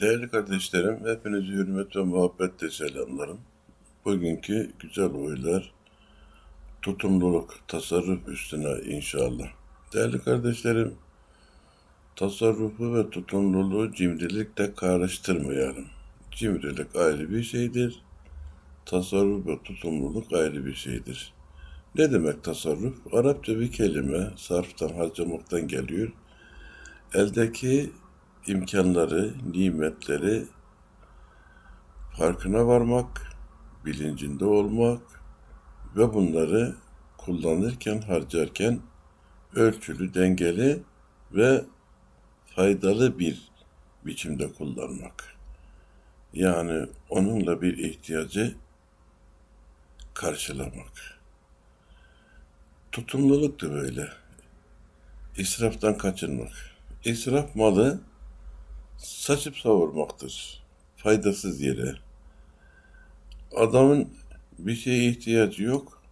Değerli kardeşlerim, hepinizi hürmet ve muhabbetle selamlarım. Bugünkü güzel oylar, tutumluluk, tasarruf üstüne inşallah. Değerli kardeşlerim, tasarrufu ve tutumluluğu cimrilikle karıştırmayalım. Cimrilik ayrı bir şeydir, tasarruf ve tutumluluk ayrı bir şeydir. Ne demek tasarruf? Arapça bir kelime, sarftan, harcamaktan geliyor. Eldeki imkanları, nimetleri farkına varmak, bilincinde olmak ve bunları kullanırken, harcarken ölçülü, dengeli ve faydalı bir biçimde kullanmak. Yani onunla bir ihtiyacı karşılamak. Tutumluluk da böyle. İsraftan kaçınmak. İsraf malı saçıp savurmaktır. Faydasız yere. Adamın bir şeye ihtiyacı yok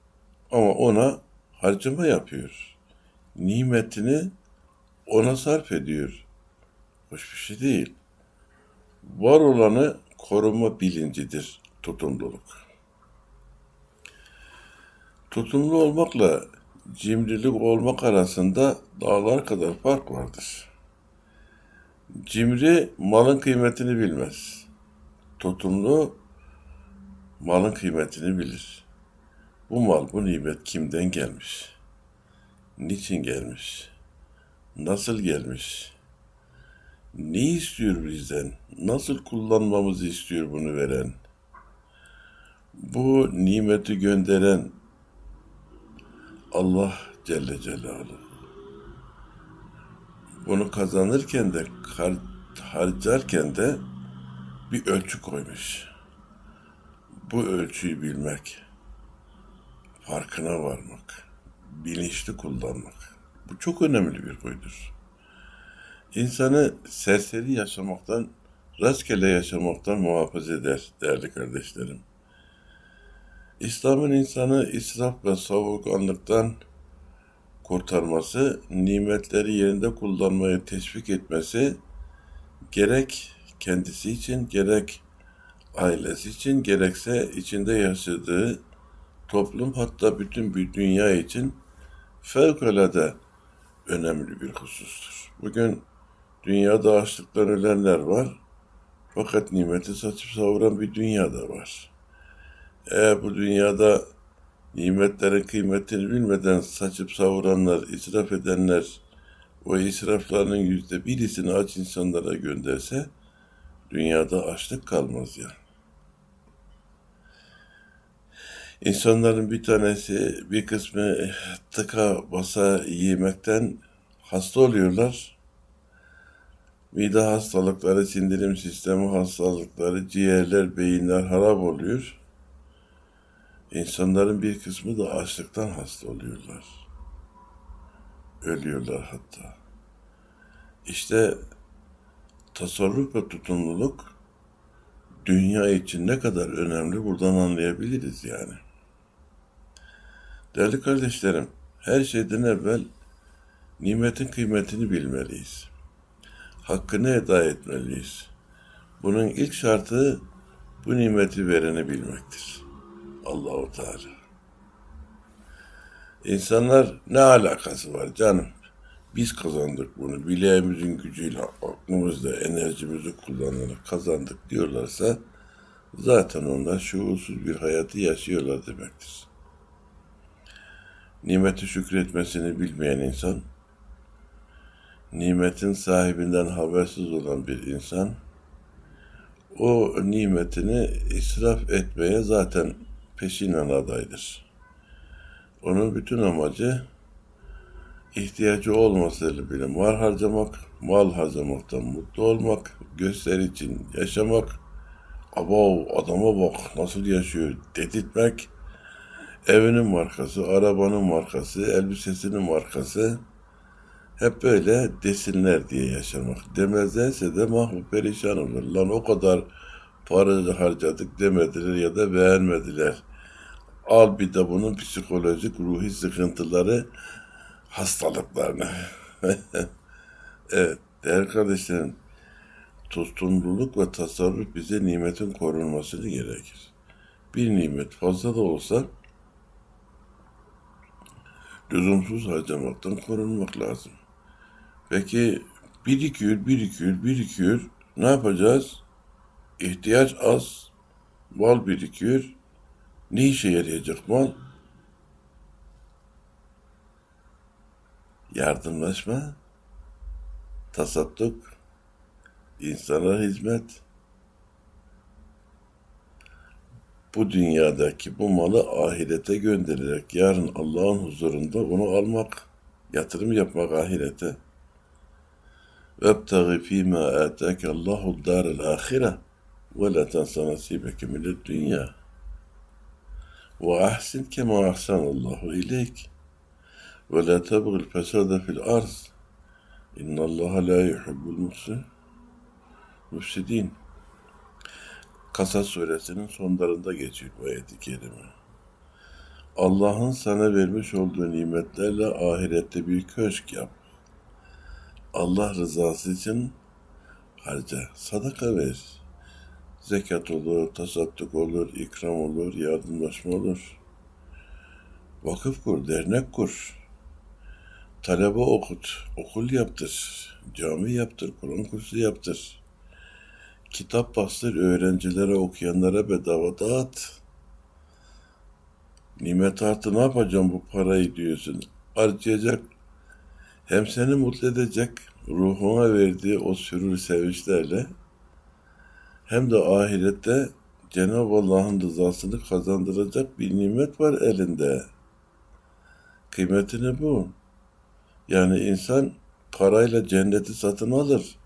ama ona harcama yapıyor. Nimetini ona sarf ediyor. Hoş bir şey değil. Var olanı koruma bilincidir tutumluluk. Tutumlu olmakla cimrilik olmak arasında dağlar kadar fark vardır. Cimri malın kıymetini bilmez. Tutumlu malın kıymetini bilir. Bu mal, bu nimet kimden gelmiş? Niçin gelmiş? Nasıl gelmiş? Ne istiyor bizden? Nasıl kullanmamızı istiyor bunu veren? Bu nimeti gönderen Allah Celle Celaluhu. Bunu kazanırken de harcarken de bir ölçü koymuş. Bu ölçüyü bilmek, farkına varmak, bilinçli kullanmak. Bu çok önemli bir huydur. İnsanı serseri yaşamaktan, rastgele yaşamaktan muhafaza eder değerli kardeşlerim. İslam'ın insanı israf ve savurganlıktan kurtarması, nimetleri yerinde kullanmayı teşvik etmesi gerek kendisi için gerek ailesi için gerekse içinde yaşadığı toplum hatta bütün bir dünya için fevkalade önemli bir husustur. Bugün dünyada açlıktan ölenler var fakat nimeti saçıp savuran bir dünya da var. Eğer bu dünyada nimetlerin kıymetini bilmeden saçıp savuranlar, israf edenler o israflarının yüzde birisini aç insanlara gönderse dünyada açlık kalmaz ya. İnsanların bir tanesi, bir kısmı tıka basa yemekten hasta oluyorlar. Mide hastalıkları, sindirim sistemi hastalıkları, ciğerler, beyinler harap oluyor. İnsanların bir kısmı da açlıktan hasta oluyorlar. Ölüyorlar hatta. İşte tasarruf ve tutumluluk dünya için ne kadar önemli buradan anlayabiliriz yani. Değerli kardeşlerim, her şeyden evvel nimetin kıymetini bilmeliyiz. Hakkını eda etmeliyiz. Bunun ilk şartı bu nimeti vereni bilmektir. Allahu Teala. İnsanlar ne alakası var canım? Biz kazandık bunu. Bileğimizin gücüyle, aklımızla, enerjimizi kullanarak kazandık diyorlarsa zaten onlar şuursuz bir hayatı yaşıyorlar demektir. Nimeti şükretmesini bilmeyen insan, nimetin sahibinden habersiz olan bir insan, o nimetini israf etmeye zaten peşinen adaydır. Onun bütün amacı ihtiyacı olmasıyla bile mal harcamak, mal harcamaktan mutlu olmak, gösteri için yaşamak, abav adama bak nasıl yaşıyor dedirtmek, evinin markası, arabanın markası, elbisesinin markası, hep böyle desinler diye yaşamak. Demezlerse de mahvup perişan olur. Lan o kadar para harcadık demediler ya da beğenmediler. Al bir de bunun psikolojik ruhi sıkıntıları hastalıklarını. evet değerli kardeşlerim Tutumluluk ve tasarruf bize nimetin korunmasını gerekir. Bir nimet fazla da olsa lüzumsuz harcamaktan korunmak lazım. Peki birikiyor, birikiyor, birikiyor. Ne yapacağız? İhtiyaç az, mal birikiyor. Ne işe yarayacak mal? Yardımlaşma, tasadduk, insana hizmet. Bu dünyadaki bu malı ahirete göndererek yarın Allah'ın huzurunda onu almak, yatırım yapmak ahirete. وَابْتَغِ ف۪ي مَا آتَاكَ اللّٰهُ الدَّارَ الْآخِرَةِ وَلَا تَنْسَ نَصِيبَكَ مِنَ الدُّنْيَا وَأَحْسِنْ كَمَا أَحْسَنَ اللّٰهُ إِلَيْكَ وَلَا تَبْغِ الْفَسَادَ فِي الْأَرْضِ اِنَّ اللّٰهَ لَا يُحِبُّ الْمُفْسِدِينَ Kasas suresinin sonlarında geçiyor bu ayet-i kerime. Allah'ın sana vermiş olduğu nimetlerle ahirette bir köşk yap. Allah rızası için harca, sadaka ver. Zekat olur, tasadduk olur, ikram olur, yardımlaşma olur. Vakıf kur, dernek kur. Talebe okut, okul yaptır, cami yaptır, Kur'an kursu yaptır. Kitap bastır, öğrencilere, okuyanlara bedava dağıt. Nimet artı ne yapacağım bu parayı diyorsun. Harcayacak. Hem seni mutlu edecek, ruhuna verdiği o sürür sevinçlerle hem de ahirette Cenab-ı Allah'ın rızasını kazandıracak bir nimet var elinde. Kıymetini bu. Yani insan parayla cenneti satın alır.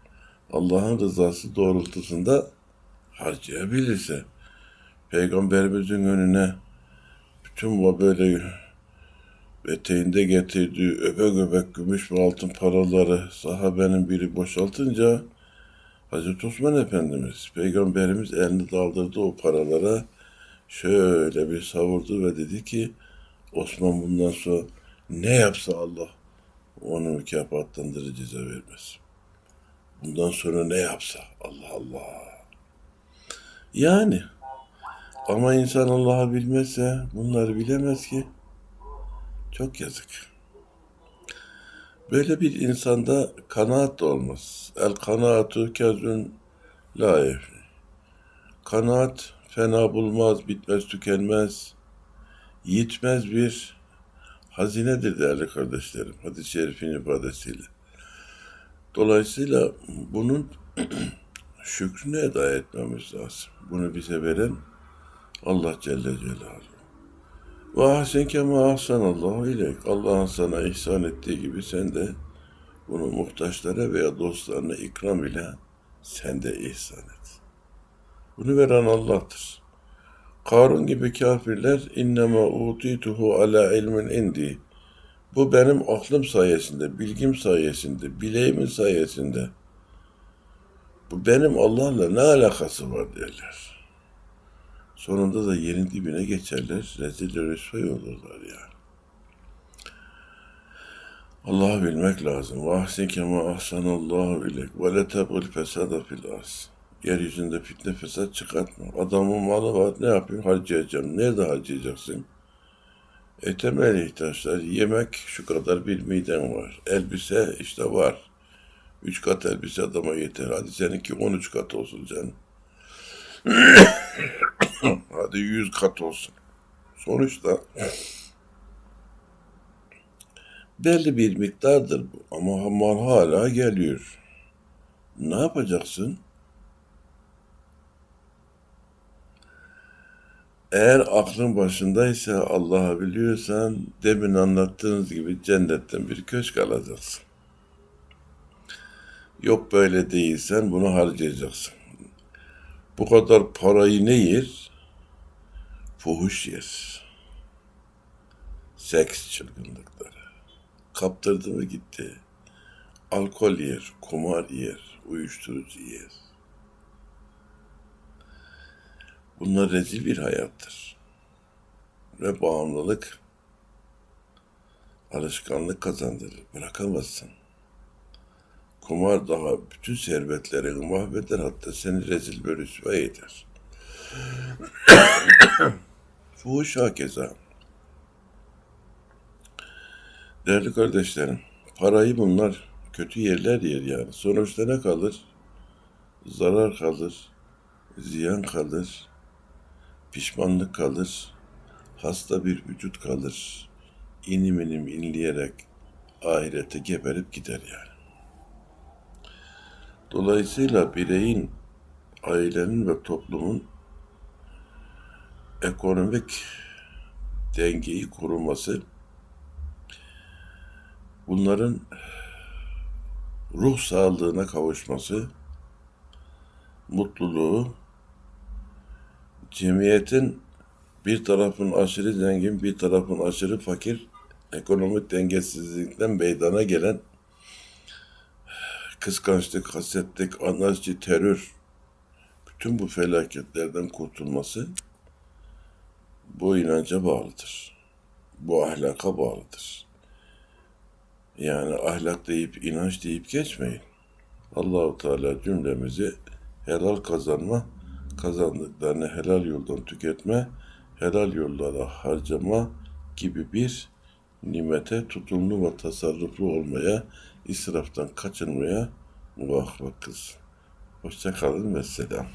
Allah'ın rızası doğrultusunda harcayabilirse. Peygamberimizin önüne bütün bu böyle eteğinde getirdiği öbek öbek gümüş ve altın paraları sahabenin biri boşaltınca Hazreti Osman Efendimiz, Peygamberimiz elini daldırdı o paralara şöyle bir savurdu ve dedi ki Osman bundan sonra ne yapsa Allah onu mükafatlandırır ceza vermez. Bundan sonra ne yapsa Allah Allah. Yani ama insan Allah'ı bilmezse bunları bilemez ki. Çok yazık. Böyle bir insanda kanaat da olmaz. El kanaatu kezün la yefni. Kanaat fena bulmaz, bitmez, tükenmez, yitmez bir hazinedir değerli kardeşlerim. Hadis-i şerifin ifadesiyle. Dolayısıyla bunun şükrünü eda etmemiz lazım. Bunu bize veren Allah Celle Celaluhu. Ve ahsen kema ahsanallahu ileyk. Allah'ın sana ihsan ettiği gibi sen de bunu muhtaçlara veya dostlarına ikram ile sen de ihsan et. Bunu veren Allah'tır. Karun gibi kafirler innema utituhu ala ilmin indi. Bu benim aklım sayesinde, bilgim sayesinde, bileğimin sayesinde. Bu benim Allah'la ne alakası var derler. Sonunda da yerin dibine geçerler, rezil rüsvay olurlar yani. Allah'ı bilmek lazım. Vahsin kema ahsanallahu ilek ve le tebgil fesada fil arz. Yeryüzünde fitne fesat çıkartma. Adamın malı var ne yapayım harcayacağım. Nerede harcayacaksın? E temel ihtiyaçlar yemek şu kadar bir miden var. Elbise işte var. Üç kat elbise adama yeter. Hadi seninki on üç kat olsun canım. Hadi yüz kat olsun. Sonuçta belli bir miktardır bu. Ama mal hala geliyor. Ne yapacaksın? Eğer aklın başındaysa Allah'ı biliyorsan demin anlattığınız gibi cennetten bir köşk alacaksın. Yok böyle değilsen bunu harcayacaksın. Bu kadar parayı ne yer? Fuhuş yer. Seks çılgınlıkları. Kaptırdı mı gitti. Alkol yer, kumar yer, uyuşturucu yer. Bunlar rezil bir hayattır. Ve bağımlılık alışkanlık kazandırır. Bırakamazsın. kumar daha bütün servetlerini mahveder hatta seni rezil ve rüsva eder. Fuhuş hakeza. Değerli kardeşlerim, parayı bunlar kötü yerler yer yani. Sonuçta ne kalır? Zarar kalır, ziyan kalır, pişmanlık kalır, hasta bir vücut kalır. İnim inim inleyerek ahirete geberip gider yani. Dolayısıyla bireyin, ailenin ve toplumun ekonomik dengeyi koruması bunların ruh sağlığına kavuşması, mutluluğu, cemiyetin bir tarafın aşırı zengin, bir tarafın aşırı fakir, ekonomik dengesizlikten meydana gelen kıskançlık, hasetlik, anarşi, terör, bütün bu felaketlerden kurtulması bu inanca bağlıdır. Bu ahlaka bağlıdır. Yani ahlak deyip inanç deyip geçmeyin. Allahu Teala cümlemizi helal kazanma, kazandıklarını helal yoldan tüketme, helal yollara harcama gibi bir nimete tutumlu ve tasarruflu olmaya, israftan kaçınmaya muvaffak kılsın. Hoşça kalın ve selam.